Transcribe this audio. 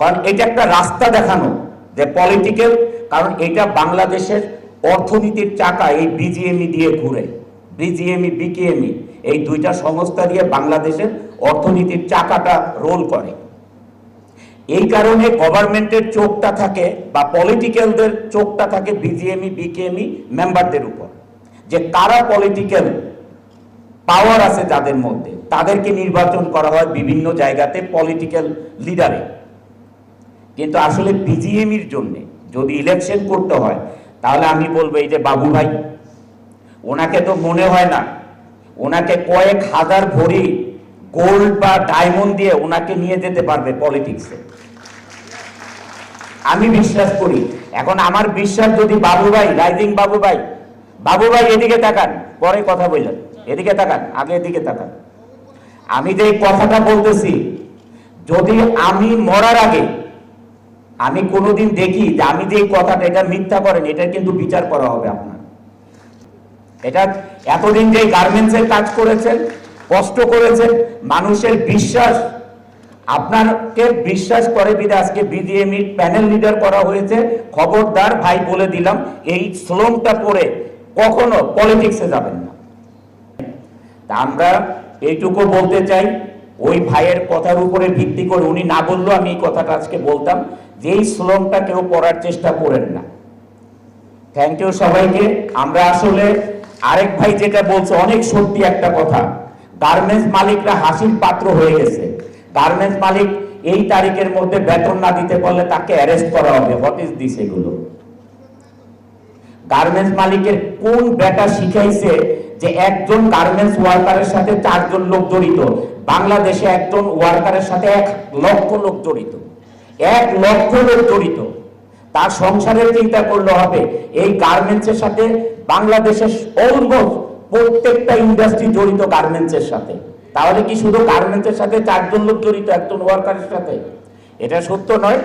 কারণ এটা একটা রাস্তা দেখানো যে পলিটিক্যাল কারণ এটা বাংলাদেশের অর্থনীতির চাকা এই বিজিএমই দিয়ে ঘুরে। বিজিএমই বিকেএমই এই দুইটা সংস্থা দিয়ে বাংলাদেশের অর্থনীতির চাকাটা রোল করে। এই কারণে গভর্নমেন্টের চোখটা থাকে বা পলিটিক্যালদের চোখটা থাকে বিজিএমই বিকেএমই মেম্বারদের উপর। যে কারা পলিটিক্যাল পাওয়ার আছে যাদের মধ্যে, তাদেরকে নির্বাচন করা হয় বিভিন্ন জায়গাতে পলিটিক্যাল লিডারে কিন্তু আসলে বিজিএমির জন্য যদি ইলেকশন করতে হয়, তাহলে আমি বলব এই যে বাবু ভাই, ওনাকে তো মনে হয় না, ওনাকে কয়েক হাজার ভরি গোল্ড বা ডায়মন্ড দিয়ে ওনাকে নিয়ে যেতে পারবে পলিটিক্সে আমি বিশ্বাস করি, এখন আমার বিশ্বাস যদি বাবু ভাই রাইজিং বাবু ভাই বাবু ভাই এদিকে তাকান, পরে কথা বললেন, এদিকে তাকান, আগে এদিকে তাকান। আমি যে কথাটা বলতেছি, যদি আমি মরার আগে আমি কোনোদিন দেখি যে আমি যে কথাটা, এটা মিথ্যা করেন, এটা কিন্তু বিচার করা হবে আপনার। এটা এতদিন যে গার্মেন্টসের কাজ করেছেন, কষ্ট করেছেন, মানুষের বিশ্বাস, আপনাকে বিশ্বাস করে বিধে আজকে বিজিএমই প্যানেল লিডার করা হয়েছে, খবরদার ভাই বলে দিলাম, এই শ্লোমটা পড়ে কখনো পলিটিক্সে যাবেন না। তা আমরা এইটুকু বলতে চাই, ওই ভাইয়ের কথার উপরে ভিত্তি করে উনি না বললেও আমি এই কথাটা আজকে বলতাম যে এই শ্লোমটা কেউ পড়ার চেষ্টা করেন না। থ্যাংক ইউ সবাইকে। আমরা আসলে আরেক ভাই যেটা বলছে, অনেক সত্যি একটা কথা। গার্মেন্টস মালিকরা হাসির পাত্র হয়ে গেছে। গার্মেন্টস মালিক এই তারিখের মধ্যে বেতন না দিতে পারলে তাকে অ্যারেস্ট করা হবে। হোয়াট ইজ দিস এগুলো? গার্মেন্টস মালিকের কোন বেটা শিখাইছে যে একজন গার্মেন্টস ওয়ার্কারের সাথে চারজন লোক জড়িত? বাংলাদেশে একজন ওয়ার্কারের সাথে এক লক্ষ লোক জড়িত। এক লক্ষ লোক জড়িত। তার সংসারের চিন্তা করলে হবে, এই গার্মেন্টসের সাথে বাংলাদেশের অলমোস্ট প্রত্যেকটা ইন্ডাস্ট্রি জড়িত গার্মেন্টসের সাথে। তাহলে কি শুধু গার্মেন্টসের সাথে চারজন লোক জড়িত, একজন ওয়ার্কারের সাথে? এটা সত্য নয়।